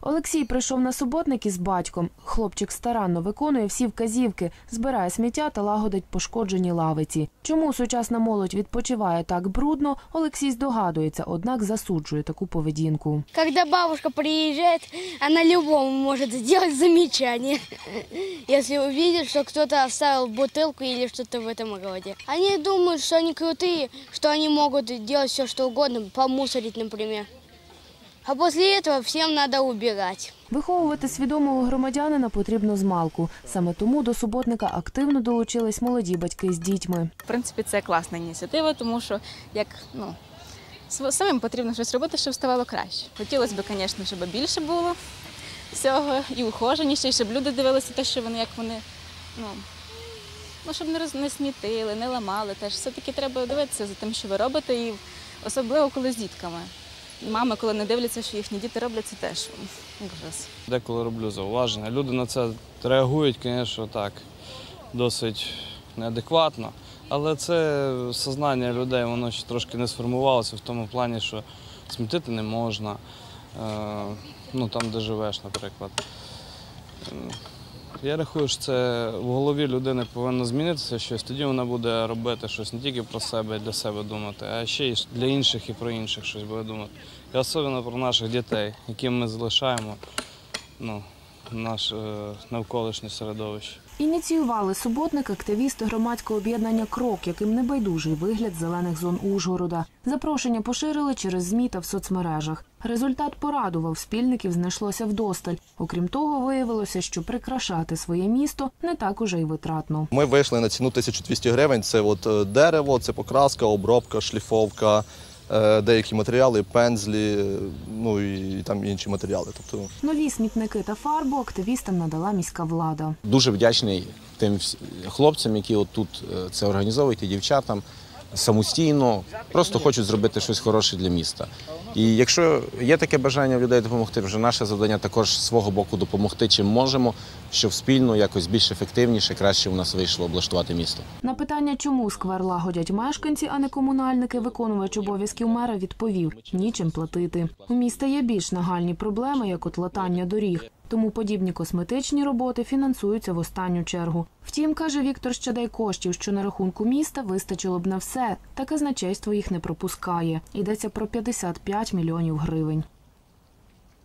Олексій прийшов на суботник із батьком. Хлопчик старанно виконує всі вказівки, збирає сміття та лагодить пошкоджені лавиці. Чому сучасна молодь відпочиває так брудно, Олексій здогадується, однак засуджує таку поведінку. Когда бабушка приезжает, она любому может сделать замечание, если увидит, что кто-то оставил бутылку или что-то в этом роде. Они думают, что они крутые, что они могут делать все, что угодно, помусорить, например. А после этого всем надо убирать. Виховувати свідомого громадянина потрібно з малку. Саме тому до суботника активно долучились молоді батьки з дітьми. В принципі, це класна ініціатива, тому що як ну самим потрібно щось робити, щоб ставало краще. Хотілося б, звісно, щоб більше було всього і ухоженіше, і щоб люди дивилися те, що вони як вони ну. Ну, щоб не роз не смітили, не ламали. Теж все-таки треба дивитися за тим, що ви робите, і особливо коли з дітками. Мами, коли не дивляться, що їхні діти роблять, це теж ужас. Деколи роблю зауваження. Люди на це реагують, звісно, так, досить неадекватно. Але це сознання людей, воно ще трошки не сформувалося в тому плані, що смітити не можна, е, ну там, де живеш, наприклад. Я рахую, що це в голові людини повинно змінитися щось, тоді вона буде робити щось не тільки про себе і для себе думати, а ще й для інших і про інших щось буде думати. І особливо про наших дітей, яким ми залишаємо ну, наше навколишнє середовище. Ініціювали суботник активісти громадського об'єднання Крок, яким небайдужий вигляд зелених зон Ужгорода. Запрошення поширили через ЗМІ та в соцмережах. Результат порадував спільників знайшлося вдосталь. Окрім того, виявилося, що прикрашати своє місто не так уже й витратно. Ми вийшли на ціну 1200 гривень. Це от е, дерево, це покраска, обробка, шліфовка, деякі матеріали, пензлі, е, ну і там інші матеріали. Тобто Нові смітники та фарбу активістам надала міська влада. Дуже вдячний тим хлопцям, які от тут е, це організовують, і дівчатам самостійно, просто хочуть зробити щось хороше для міста. І якщо є таке бажання людей допомогти, вже наше завдання також свого боку допомогти, чим можемо, щоб спільно якось більш ефективніше, краще у нас вийшло облаштувати місто. На питання, чому сквер лагодять мешканці, а не комунальники, виконувач обов'язків мера відповів – нічим платити. У міста є більш нагальні проблеми, як от латання доріг. Тому подібні косметичні роботи фінансуються в останню чергу. Втім, каже Віктор Щадай, коштів, що на рахунку міста вистачило б на все. Таке казначейство їх не пропускає. Йдеться про 55 мільйонів гривень.